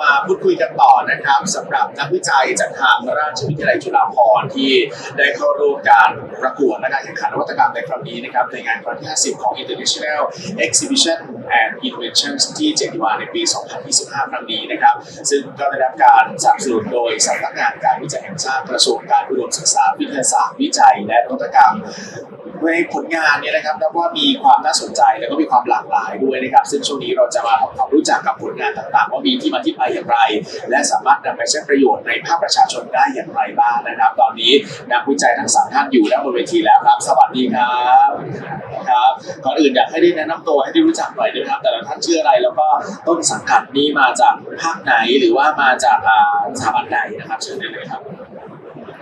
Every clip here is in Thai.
มาพูดคุยกันต่อนะครับสำหรับนักวิจัยจากทางราชวิทยาลัยจุฬาภรณ์ที่ได้เข้าร่วมการประกวดและการแข่งขันนวัตกรรมในครั้งนี้นะครับในงานครั้งที่ 50 ของ International Exhibition and Inventions ที่เจนีวาในปี 2025 ครั้งนี้นะครับ ซึ่งก็ได้รับการสนับสนุนโดยสำนักงานการวิจัยแห่งชาติกระทรวงการอุดมศึกษาวิทยาศาสตร์วิจัย และนวัตกรรม ในผลงานเนี่ยนะครับนับว่ามีความน่าสนใจแล้วก็มีความหลากหลายด้วยนะครับ ซึ่งช่วงนี้เราจะมาทำความรู้จักกับผลงานต่างๆ ว่ามีที่มาที่ไปอย่างไร และสามารถนำไปใช้ประโยชน์ในภาคประชาชนได้อย่างไรบ้างนะครับ ตอนนี้นักวิจัยทั้งสามท่านอยู่ด้านบนเวทีแล้วครับ สวัสดีครับครับก่อนอื่นอยากให้ได้แนะนำตัวให้ได้รู้จักหน่อยด้วยนะครับ แต่ละท่านชื่ออะไรแล้วก็ต้นสังกัดนี้มาจากภาคไหนหรือว่ามาจากอาสถาบันใดนะครับเชิญได้เลยครับ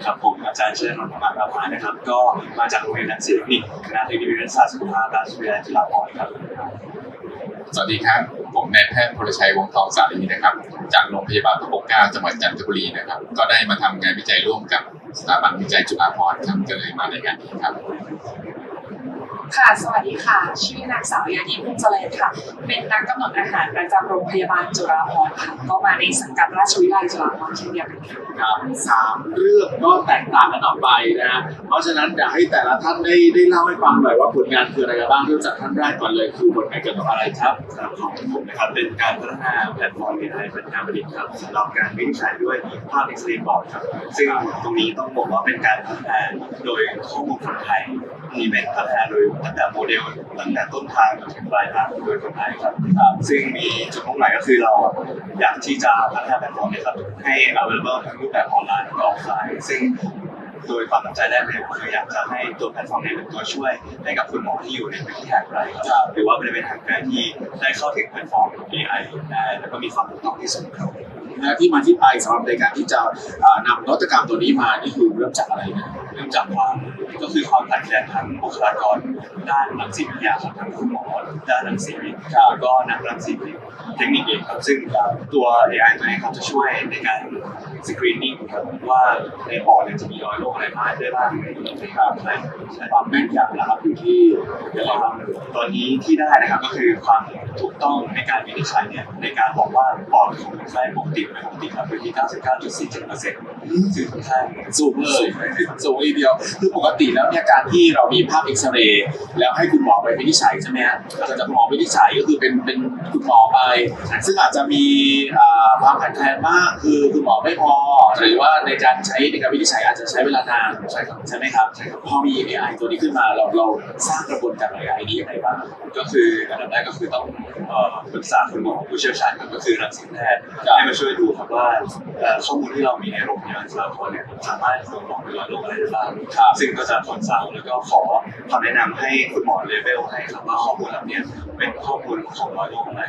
ครับผมอาจารย์เชิญนนท์ประมาณประมานะครับ ก็มาจากโรงเรียนนักศิลป์นิกคณะเทคนิควิทยาศาสตร์สุขภาพราชวิทยาลัยจุฬาภรณ์ครับ สวัสดีครับ ผมนายแพทย์พลชัยวงทองสารีนะครับ จากโรงพยาบาลพระปกเกล้าจังหวัดจันทบุรีนะครับ ก็ได้มาทำงานวิจัยร่วมกับสถาบันวิจัยจุฬาภรณ์ครับก็เลยมาในงานนี้ครับ ค่ะ สวัสดีค่ะ ชื่อนางสาวยานีพุ่มเจริญค่ะ เป็นนักกำหนดอาหารประจำโรงพยาบาลจุฬาภรณ์ค่ะ ก็มาในสังกัดราชวิทยาลัยจุฬาภรณ์เช่นเดียวกันค่ะครับสามเรื่องก็แตกต่างกันออกไปนะฮะเพราะฉะนั้นอยากให้แต่ละท่านได้ได้เล่าให้ฟังหน่อยว่าผลงานคืออะไรกันบ้างเริ่มจากท่านแรกก่อนเลยคือผลงานเกี่ยวกับอะไรครับครับของผมนะครับเป็นการพัฒนาแพลตฟอร์ม AI เป็นการประดิษฐ์ครับสำหรับการวินิจฉัยด้วยภาพเอ็กซเรย์บอร์ดครับซึ่งตรงนี้ต้องบอกว่าเป็นการพัฒนาโดยข้อมูลคนไทยมีเป็นพัฒนาโดยตั้งแต่โมเดลตั้งแต่ต้นทางจนถึงปลายทางโดยคนไทยครับซึ่งมีจุดมุ่งหมายก็คือเราอยากที่จะพัฒนาแพลตฟอร์มนี้ครับให้ available ทั้งรูปแบบออนไลน์และออฟไลน์ซึ่งโดยความตั้งใจแรกเลยก็คืออยากจะให้ตัวแพลตฟอร์มนี้เป็นตัวช่วยให้กับคุณหมอที่อยู่ในพื้นที่ห่างไกลครับหรือว่าบริเวณห่างไกลที่ได้เข้าถึงแพลตฟอร์ม AI ได้แล้วก็มีความถูกต้องที่สุดครับนะที่มาที่ไปสำหรับในการที่จะนำนวัตกรรมตัวนี้มานี่คือเริ่มจากอะไรนะเริ่มจากความ คือความขัดแย้งทางบุคลากรด้านรังสีวิทยาครับทั้งคุณหมอด้านรังสีแล้วก็นักรังสีเทคนิคเองครับซึ่งตัว AI ตัวนี้ครับจะช่วยในการสกรีนนิ่งครับว่าในปอดเนี่ยจะมีรอยโรคอะไรบ้างได้บ้างครับใช่ใช่ความแม่นยำนะครับอยู่ที่เดี๋ยวเราตอนนี้ที่ได้นะครับก็คือความถูกต้องในการวินิจฉัยเนี่ยในการบอกว่าปอดของคนไข้ปกติไม่ปกติครับอยู่ที่ 99.47%ซึ่งค่อนข้างสูงเลยสูงทีเดียวคือปกติแล้วเนี่ยการที่เรามีภาพเอ็กซเรย์แล้วให้คุณหมอไปวินิจฉัยใช่ไหมฮะเราจะหมอวินิจฉัยก็คือเป็นเป็นคุณหมอไป ซึ่งอาจจะมีอ่าความขัดแย้งมากคือคุณหมอไม่พอ หรือว่าในการใช้ในการวินิจฉัยอาจจะใช้เวลานานใช่ครับใช่ไหมครับใช่ครับพอมี AI ตัวนี้ขึ้นมาเราเราสร้างกระบวนการ AI นี้ยังไงบ้างก็คืออันดับแรกก็คือต้องเอ่อปรึกษาคุณหมอผู้เชี่ยวชาญครับก็คือรังสีแพทย์ให้มาช่วยดูครับว่าเอ่อข้อมูลที่เรามีในโรงพยาบาลจุฬาภรณ์เนี่ยสามารถบ่งบอกเป็นรอยโรคอะไรได้บ้างซึ่งก็จะคอนซัลท์แล้วก็ขอคำแนะนำให้คุณหมอเลเวลให้ครับว่าข้อมูลเหล่านี้เป็นข้อมูลของรอยโรคอะไร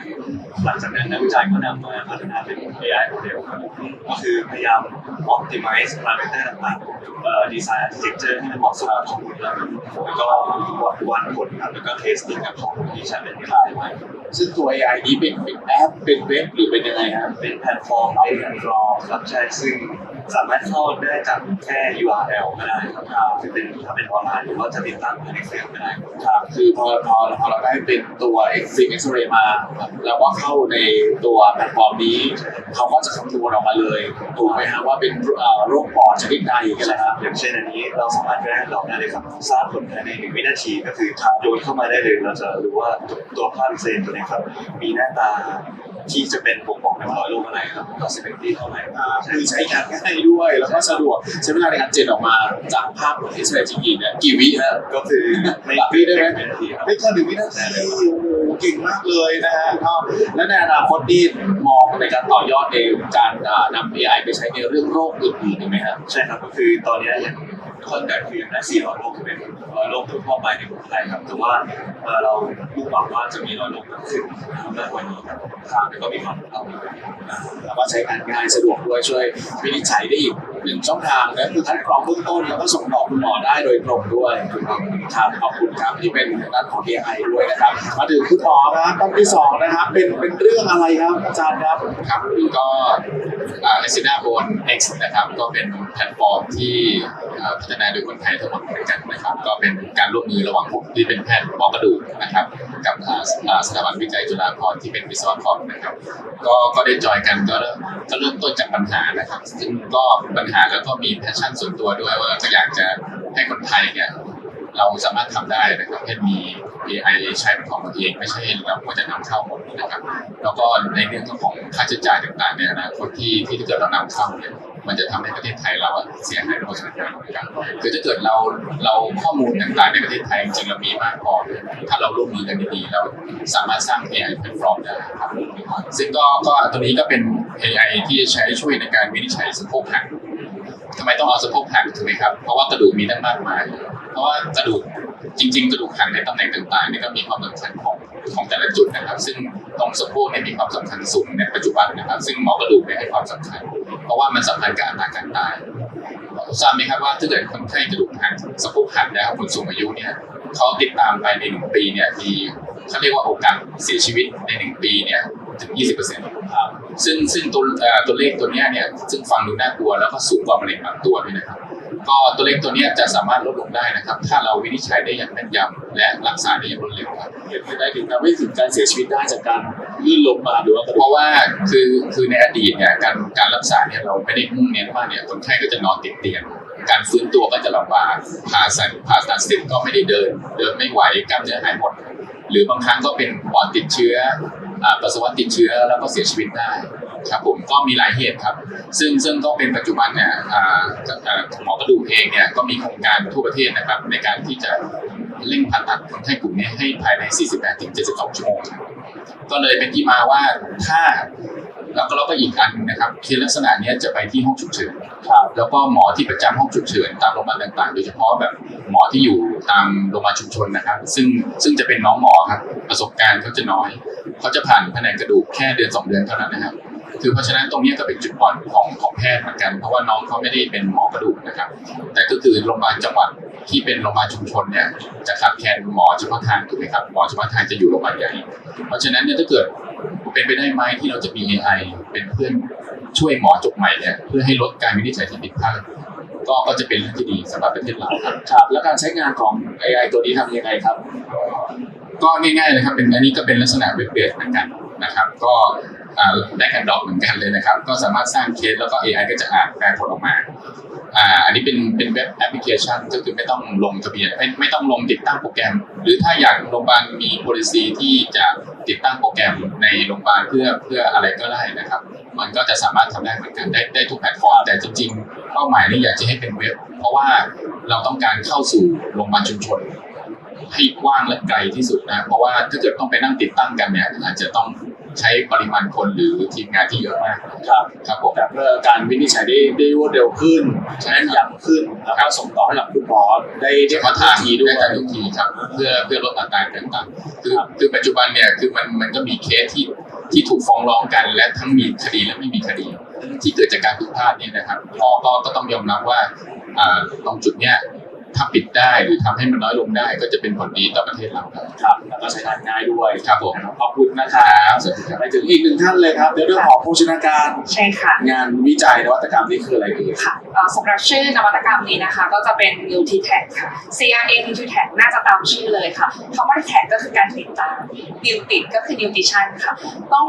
หลังจากนั้นนักวิจัยก็นำมาพัฒนาเป็น AI โมเดลครับก็คือพยายาม optimize parameter ต่างๆเอ่อ design architecture ให้มันเหมาะสมกับข้อมูลเราแล้วก็วัดผลครับแล้วก็ testing กับข้อมูลที่ใช้เป็น AI ไว้ซึ่งตัว AI นี้เป็นเป็นแอปเป็นเว็บหรือเป็นยังไงฮะเป็นแพลตฟอร์มเป็นแพลตฟอร์มครับใช่ซึ่ง สามารถเข้าได้จากแค่ URL ก็ได้ครับคือเป็นถ้าเป็นออนไลน์หรือว่าจะติดตั้งภายในเครื่องก็ได้ครับคือพอพอพอเราได้เป็นตัวเอ็กซิงเอ็กซเรย์มาเราก็เข้าในตัวแพลตฟอร์มนี้ เขาก็จะคำนวณออกมาเลยถูกไหมฮะว่าเป็นโรคปอดชนิดใดกันเลยครับ อย่างเช่นอันนี้เราสามารถแก้ดอกได้เลยครับทราบผลภายในหนึ่งวินาทีก็คือโยนเข้ามาได้เลยเราจะรู้ว่าตัวภาพเซนตัวนี้ครับมีหน้าตา ที่จะเป็นบ่งบอกในว่าร้อยโรคอะไรครับก็สิบเอ็ดที่เท่าไหร่อ่าคือใช้งานง่ายด้วยแล้วก็สะดวกใช้เวลาในการเจนออกมาจากภาพเอ็กซเรย์จริงๆเนี่ยกี่วิฮะก็คือไม่หลักวิได้ไหมวินาทีครับไม่เกินหนึ่งวินาทีโอ้โหเก่งมากเลยนะฮะก็และในอนาคตนี่มองในการต่อยอดในการอ่านำ AI ไปใช้ในเรื่องโรคอื่นๆได้ไหมฮะใช่ครับก็คือตอนนี้อย่าง คนแต่คือยังได้สี่หลอยโรคที่เป็นร้อยโรคทั่วไปในคนไทยครับแต่ว่าเรามุ่งหวังว่าจะมีหลอยโรคมากขึ้นมากกว่านี้ครับแล้วก็มีความถูกต้อด้วยแล้วก็ใช้งานง่ายสะดวกด้วยช่วยวินิจฉัยได้อีก หนึ่งช่องทางนะคือคัดกรองเบื้องต้นแล้วก็ส่งต่อคุณหมอได้โดยตรงด้วยครับขอบคุณครับที่เป็นด้านของ AI ด้วยนะครับ มาถึงคุณหมอนะครับตอนที่สองนะครับเป็นเป็นเรื่องอะไรครับอาจารย์ครับครับก็เลซินาโบน X นะครับก็เป็นแพลตฟอร์มที่พัฒนาโดยคนไทยทั้งหมดเหมือนกันนะครับ ก็เป็นการร่วมมือระหว่างผมที่เป็นแพทย์หมอกระดูกนะครับกับอ่าสถาบันวิจัยจุฬาภรณ์ที่เป็นวิศวกรนะครับ ก็ก็ได้จอยกันก็ ก็เริ่มต้นจากปัญหานะครับ ซึ่งก็ปัญหาแล้วก็มีแพชชั่นส่วนตัวด้วยว่าก็อยากจะให้คนไทยเนี่ยเราสามารถทำได้นะครับให้มี AI ใช้เป็นของตัวเอง ไม่ใช่เราควรจะนำเข้าหมดนะครับ แล้วก็ในเรื่องของค่าใช้จ่ายต่างๆเนี่ยอนะคนที่ที่เกิดเรานำเข้าเนี่ย มันจะทำให้ประเทศไทยเราเสียหายโดยส่วนต่างนะครับคือถ้าเกิดเราเราข้อมูลต่างๆในประเทศไทยจริงๆเรามีมากพอถ้าเราร่วมมือกันดีๆเราสามารถสร้าง AI แพลตฟอร์มได้ครับซึ่งก็ก็ตัวนี้ก็เป็น AI ที่จะใช้ช่วยในการวินิจฉัยสะโพกหักทำไมต้องเอาสะโพกหักถูกไหมครับ เพราะว่ากระดูกมีตั้งมากมาย เพราะว่ากระดูกจริง ๆ กระดูกหักในตำแหน่งต่างๆนี่ก็มีความสำคัญของของแต่ละจุดนะครับ ซึ่งตรงสะโพกเนี่ยมีความสำคัญสูงในปัจจุบันนะครับ ซึ่งหมอกระดูกเนี่ยให้ความสำคัญ เพราะว่ามันสัมพันธ์กับอัตราการตายทราบไหมครับว่าถ้าเกิดคนไข้กระดูกหักสะโพกหักนะครับคนสูงอายุเนี่ยเขาติดตามไปในหนึ่งปีเนี่ยมีเขาเรียกว่าโอกาสเสียชีวิตในหนึ่งปีเนี่ยถึง 20%ครับซึ่งซึ่งตัวเอ่อตัวเลขตัวเนี้ยเนี่ยซึ่งฟังดูน่ากลัวแล้วก็สูงกว่ามะเร็งบางตัวด้วยนะครับ ก็ตัวเลขตัวเนี้ยจะสามารถลดลงได้นะครับ ถ้าเราวินิจฉัยได้อย่างแม่นยำและรักษาได้อย่างรวดเร็วครับเห็นไม่ได้ถึงทำให้ถึงการเสียชีวิตได้จากการลื่นล้มมาหรือว่าเพราะว่าคือคือในอดีตเนี่ยการการรักษาเนี่ยเราไม่ได้มุ่งเน้นว่าเนี่ยคนไข้ก็จะนอนติดเตียงการฟื้นตัวก็จะลำบากผ่าตัดผ่าตัดเสร็จก็ไม่ได้เดิน เดินไม่ไหวกล้ามเนื้อหายหมด หรือบางครั้งก็เป็นปอดติดเชื้ออ่าปัสสาวะติดเชื้อแล้วก็เสียชีวิตได้ ครับผมก็มีหลายเหตุครับ ซึ่งซึ่งก็เป็นปัจจุบันเนี่ยอ่าอ่าหมอกระดูกเองเนี่ยก็มีโครงการทั่วประเทศนะครับ ในการที่จะเร่งผ่าตัดคนไข้กลุ่มนี้ให้ภายใน 48-72 ชั่วโมง ก็เลยเป็นที่มาว่าถ้าแล้วก็เราก็อีกอันหนึ่งนะครับเคสลักษณะเนี้ยจะไปที่ห้องฉุกเฉินครับแล้วก็หมอที่ประจำห้องฉุกเฉินตามโรงพยาบาลต่างๆ โดยเฉพาะแบบหมอที่อยู่ตามโรงพยาบาลชุมชนนะครับ ซึ่งซึ่งจะเป็นน้องหมอครับประสบการณ์เขาจะน้อย เขาจะผ่านแผนกกระดูกแค่เดือนสองเดือนเท่านั้นนะครับ คือเพราะฉะนั้นตรงนี้ก็เป็นจุดอ่อนของของแพทย์เหมือนกัน เพราะว่าน้องเขาไม่ได้เป็นหมอกระดูกนะครับ แต่ก็คือโรงพยาบาลจังหวัดที่เป็นโรงพยาบาลชุมชนเนี่ยจะขาดแคลนหมอเฉพาะทางถูกไหมครับหมอเฉพาะทางจะอยู่โรงพยาบาลใหญ่เพราะฉะนั้นเนี่ยถ้าเกิดเป็นไปได้ไหมที่เราจะมี AI เป็นเพื่อนช่วยหมอจบใหม่เนี่ยเพื่อให้ลดการวินิจฉัยที่ผิดพลาดก็ก็จะเป็นเรื่องที่ดีสำหรับประเทศเราครับครับแล้วการใช้งานของ AI ตัวนี้ทำยังไงครับ ก็ง่ายๆเลยครับเป็นอันนี้ก็เป็นลักษณะเว็บเบสเหมือนกันนะครับ ก็ ได้แอนดอกเหมือนกันเลยนะครับ ก็สามารถสร้างเคสแล้วก็ AI ก็จะอ่านแปลผลออกมาอ่าอันนี้เป็นเป็นเว็บแอปพลิเคชันก็คือไม่ต้องลงทะเบียนไม่ไม่ต้องลงติดตั้งโปรแกรม หรือถ้าอยากโรงพยาบาลมี policy ที่จะติดตั้งโปรแกรมในโรงพยาบาลเพื่อเพื่ออะไรก็ได้นะครับ มันก็จะสามารถทำได้เหมือนกันได้ได้ทุกแพลตฟอร์ม แต่จริงๆ เป้าหมายนี่อยากจะให้เป็นเว็บ เพราะว่าเราต้องการเข้าสู่โรงพยาบาลชุมชนให้กว้างและไกลที่สุดนะ เพราะว่าถ้าเกิดต้องไปนั่งติดตั้งกันเนี่ยอาจจะต้อง ใช้ปริมาณคนหรือทีมงานที่เยอะมากครับครับผมแต่เพื่อการวินิจฉัยได้ได้รวดเร็วขึ้นแม่นยำขึ้นแล้วก็ส่งต่อให้กับคุณหมอได้เฉได้พาะทางทีด้วได้ยการทุกทีครับ เพื่อเพื่อลดอัตราการต่างๆคือคือปัจจุบันเนี่ยคือมันมันก็มีเคสที่ที่ถูกฟ้องร้องกันและทั้งมีคดีและไม่มีคดีที่เกิดจากการผิดพลาดเนี่ยนะครับก็ก็ก็ต้องยอมรับว่าอ่าตรงจุดเนี้ย ถ้าปิดได้หรือทำให้มันน้อยลงได้ก็จะเป็นผลดีต่อประเทศเราครับครับแล้วก็ใช้งานง่ายด้วยครับผมขอบคุณนะครัครับบสวัสดีครับไปถึงอีกหนึ่งท่านเลยครับในเรื่องของโภชนาการใช่ค่ะงานวิจัยนวัตกรรมนี่คืออะไรเอ่ยค่ะเอ่อสำหรับชื่อนวัตกรรมนี้นะคะ ก็จะเป็น Nutritech ค่ะ CRA Nutritech น่าจะตามชื่อเลยค่ะคำว่า Tech ก็คือการติดตาม Nutri ก็คือ Nutrition ค่ะ ต้อง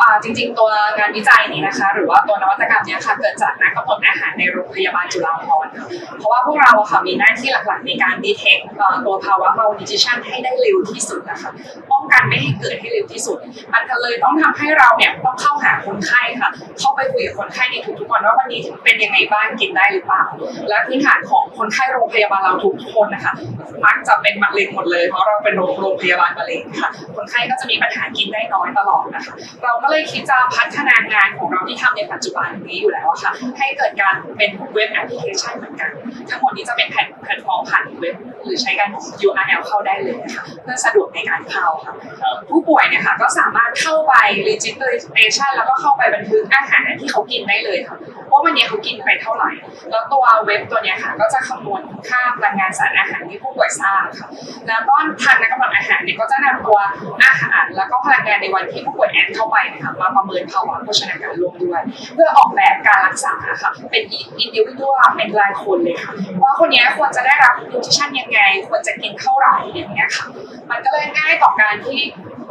อาจริง ๆ ตัวงานวิจัยนี้นะคะ หรือว่าตัวนวัตกรรมเนี้ยค่ะเกิดจากนักกำหนดอาหารในโรงพยาบาลจุฬาภรณ์ค่ะเพราะว่าพวกเราอะค่ะมีหน้าที่หลักๆในการ detect เอ่อตัวภาวะ malnutrition ให้ได้เร็วที่สุดนะคะป้องกันไม่ให้เกิดให้เร็วที่สุด มันก็เลยต้องทำให้เราเนี่ยต้องเข้าหาคนไข้ค่ะ เข้าไปคุยกับคนไข้ในทุกๆวันว่าวันนี้เป็นยังไงบ้างกินได้หรือเปล่า และพื้นฐานของคนไข้โรงพยาบาลเราทุกคนนะคะมักจะเป็นมะเร็งหมดเลยเพราะเราเป็นโรงโรงพยาบาลมะเร็งค่ะ คนไข้ก็จะมีปัญหากินได้น้อยตลอดนะคะ เราก็เลยคิดจะพัฒนางานของเราที่ทำในปัจจุบันนี้อยู่แล้วค่ะ ให้เกิดการเป็นเว็บแอปพลิเคชันเหมือนกัน ทั้งหมดนี้จะเป็นแพลตแพลตฟอร์มผ่านเว็บหรือใช้การ URL เข้าได้เลยนะคะเพื่อสะดวกในการเข้าค่ะผู้ป่วยเนี่ยค่ะก็สามารถเข้าไป registration แล้วก็เข้าไปบันทึกอาหารที่เขากินได้เลยค่ะว่าวันนี้เขากินไปเท่าไหร่ แล้วตัวเว็บตัวเนี้ยค่ะ ก็จะคำนวณค่าพลังงานสารอาหารที่ผู้ป่วยทราบค่ะ แล้วก็ทางนักกำหนดอาหารเนี่ยก็จะนำตัวอาหารแล้วก็พลังงานในวันที่ผู้ป่วยแอดเข้าไปนะคะมาประเมินภาวะโภชนาการรวมด้วย เพื่อออกแบบการรักษาค่ะ เป็นอินดิวิวเป็นรายคนเลยค่ะ ว่าคนเนี้ยควรจะได้รับนิวทริชั่นยังไง ควรจะกินเท่าไหร่อย่างเงี้ยค่ะ มันก็เลยง่ายต่อการที่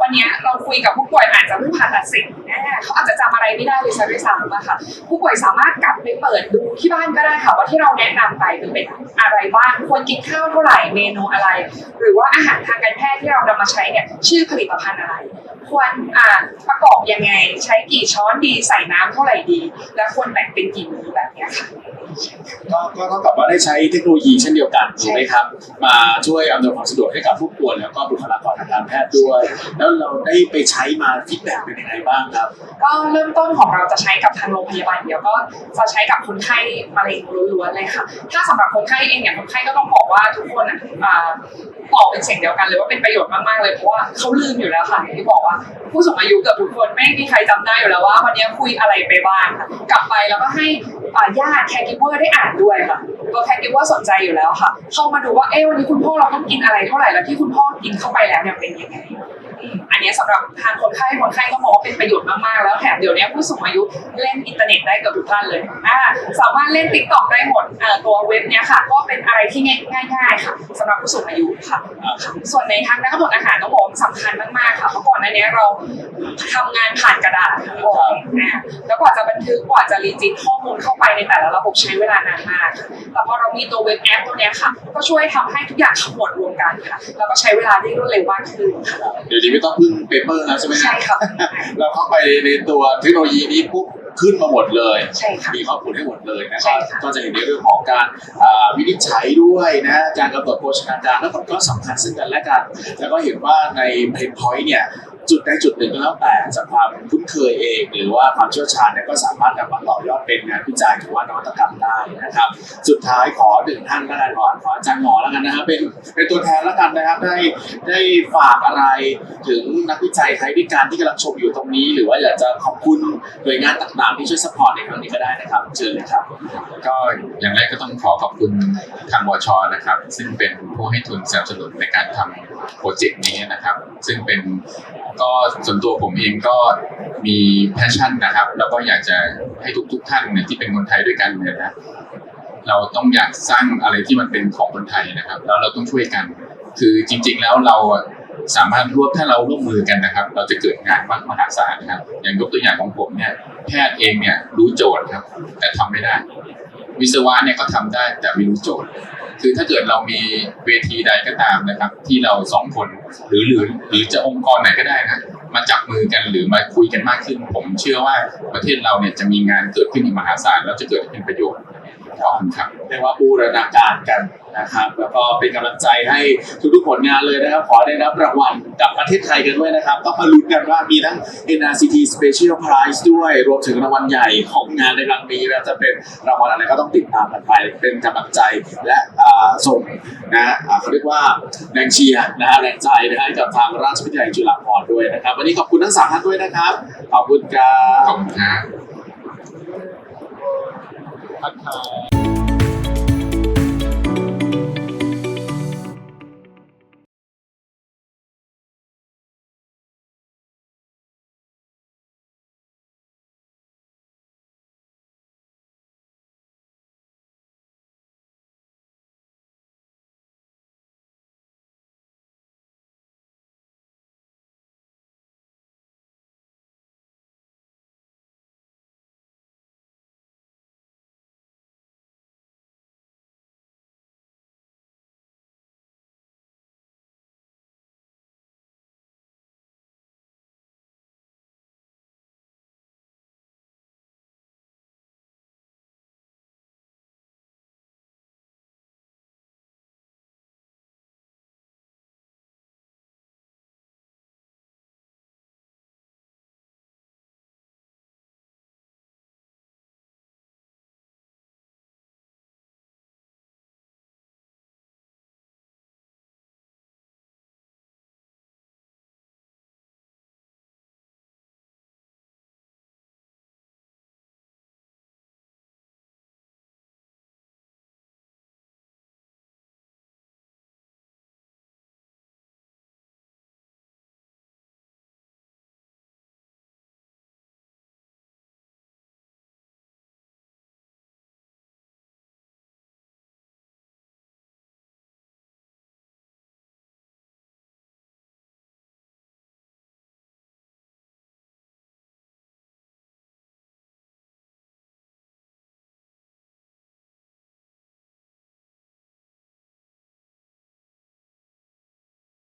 วันนี้เราคุยกับผู้ป่วยอาจจะไม่ผ่าตัดเสร็จอ่าเขาอาจจะจำอะไรไม่ได้เลยใช่ไหมซ้ำอะค่ะ ผู้ป่วยสามารถกลับไปเปิดดูที่บ้านก็ได้ค่ะว่าที่เราแนะนำไปคือเป็นอะไรบ้างควรกินข้าวเท่าไหร่เมนูอะไร หรือว่าอาหารทางการแพทย์ที่เรานำมาใช้เนี่ยชื่อผลิตภัณฑ์อะไร ควรอ่าประกอบยังไง ใช้กี่ช้อนดีใส่น้ำเท่าไหร่ดี และควรแบ่งเป็นกี่มื้อแบบเนี้ยค่ะ ก็ก็เท่ากับว่าได้ใช้เทคโนโลยีเช่นเดียวกันถูกไหมครับ มาช่วยอำนวยความสะดวกให้กับผู้ป่วยแล้วก็บุคลากรทางการแพทย์ด้วย แล้วเราได้ไปใช้มาฟีดแบ็กเป็นยังไงบ้างครับ ก็เริ่มต้นของเราจะใช้กับทางโรงพยาบาลเดียวก็จะใช้กับคนไข้มะเร็งล้วนๆเลยค่ะ ถ้าสำหรับคนไข้เองเนี่ยคนไข้ก็ต้องบอกว่าทุกคนอะอ่าบอกเป็นเสียงเดียวกันเลยว่าเป็นประโยชน์มากๆเลยเพราะว่าเขาลืมอยู่แล้วค่ะอย่างที่บอกว่าผู้สูงอายุเกือบทุกคนไม่มีใครจำได้อยู่แล้วว่า วันนี้คุยอะไรไปบ้างค่ะกลับไปแล้วก็ให้ญาติแคร์กิเวอร์ได้อ่านด้วยค่ะตัวแคร์กิเวอร์สนใจอยู่แล้วค่ะ เข้ามาดูว่าเอ๊ะวันนี้คุณพ่อเราต้องกินอะไรเท่าไหร่แล้วที่คุณพ่อกินเข้าไปแล้วเนี่ยเป็นยังไง อันนี้ยสำหรับทางคนไข้คนไข้ก็มองว่าเป็นประโยชน์มากๆแล้วแถมเดี๋ยวนี้ผู้สูงอายุเล่นอินเทอร์เน็ตได้เกับทุกท่านเลยอ่าสามารถเล่นติ๊กต็อกได้หมดเอ่อตัวเว็บเนี้ยค่ะ ก็เป็นอะไรที่ง่ายๆค่ะสำหรับผู้สูงอายุค่ะส่วนในทางด้านกำหนดอาหารต้องบอกสำคัญมากๆค่ะเพราะก่อนหน้านี้เราทำงานผ่านกระดาษทั้งหมอ่าแล้วกว่าจะบันทึกกว่าจะรีจิตข้อมูลเข้าไปในแต่ละระบบใช้เวลานานมากแต่พอเรามีตัวเว็บแอปตัวเนี้ยค่ะ ก็ช่วยทำให้ทุกอย่างขมวดรวมกันค่ะแล้วก็ใช้เวลาได้รวดเร็วมากขึ้นค่ะนี้ไม่ต้องพึ่งเปเปอร์แล้วใช่ไหมฮะใช่ครับเราเข้าไปในตัวเทคโนโลยีนี้ปุ๊บขึ้นมาหมดเลย ใช่ค่ะ มีข้อมูลให้หมดเลยนะใช่ครับ ค่ะ ก็จะเห็นในเรื่องของการอ่าวินิจฉัยด้วยนะการกำหนดโภชนาการแล้วก็สำคัญซึ่งกันและกัน แล้วก็เห็นว่าในเพนพอยต์เนี่ย จุดใดจุดหนึ่งก็แล้วแต่จากความคุ้นเคยเอง หรือว่าความเชี่ยวชาญเนี่ยก็สามารถนำมาต่อยอดเป็นงานวิจัยหรือว่านวัตกรรมได้นะครับ สุดท้ายขอหนึ่งท่านแล้วกันก่อนขออาจารย์หมอแล้วกันนะครับเป็นเป็นตัวแทนแล้วกันนะครับได้ได้ฝากอะไรถึงนักวิจัยไทยพิการที่กำลังชมอยู่ตรงนี้ หรือว่าอยากจะขอบคุณหน่วยงานต่างๆ ที่ช่วยสปอร์ตในครั้งนี้ก็ได้นะครับเชิญเลยครับ ก็อย่างแรกก็ต้องขอขอบคุณทางวชนะครับ ซึ่งเป็นผู้ให้ทุนสนับสนุนในการทำ โปรเจกต์นี้นะครับ ซึ่งเป็นก็ส่วนตัวผมเองก็มีแพชชั่นนะครับ แล้วก็อยากจะให้ทุกๆท่านเนี่ยที่เป็นคนไทยด้วยกันเนี่ยนะเราต้องอยากสร้างอะไรที่มันเป็นของคนไทยนะครับ แล้วเราต้องช่วยกัน คือจริง ๆ แล้วเราสามารถร่วมถ้าเราร่วมมือกันนะครับ เราจะเกิดงานมากมหาศาลนะครับ อย่างยกตัวอย่างของผมเนี่ยแพทย์เองเนี่ยรู้โจทย์ครับ แต่ทำไม่ได้ วิศวะเนี่ยก็ทำได้แต่ไม่รู้โจทย์ คือถ้าเกิดเรามีเวทีใดก็ตามนะครับ ที่เราสองคนหรือหรือหรือจะองค์กรไหนก็ได้นะมาจับมือกันหรือมาคุยกันมากขึ้น ผมเชื่อว่าประเทศเราเนี่ยจะมีงานเกิดขึ้นอีกมหาศาลแล้วจะเกิดเป็นประโยชน์ ขอบครับเรียกว่าบูรณาการกันนะครับ แล้วก็เป็นกำลังใจให้ทุกๆผลงานเลยนะครับ ขอได้รับรางวัลกับประเทศไทยกันด้วยนะครับ ต้องมาลุ้นกันว่ามีทั้ง NRCT Special Prize ด้วย รวมถึงรางวัลใหญ่ของงานในครั้งนี้แล้วจะเป็นรางวัลอะไรก็ต้องติดตามกันไป เป็นกำลังใจและส่งนะเขาเรียกว่าแรงเชียร์นะฮะแรงใจนะฮะกับทางราชวิทยาลัยจุฬาภรณ์ด้วยนะครับ วันนี้ขอบคุณทั้งสามท่านด้วยนะครับ ขอบคุณครัขอบคุณครับทักทาย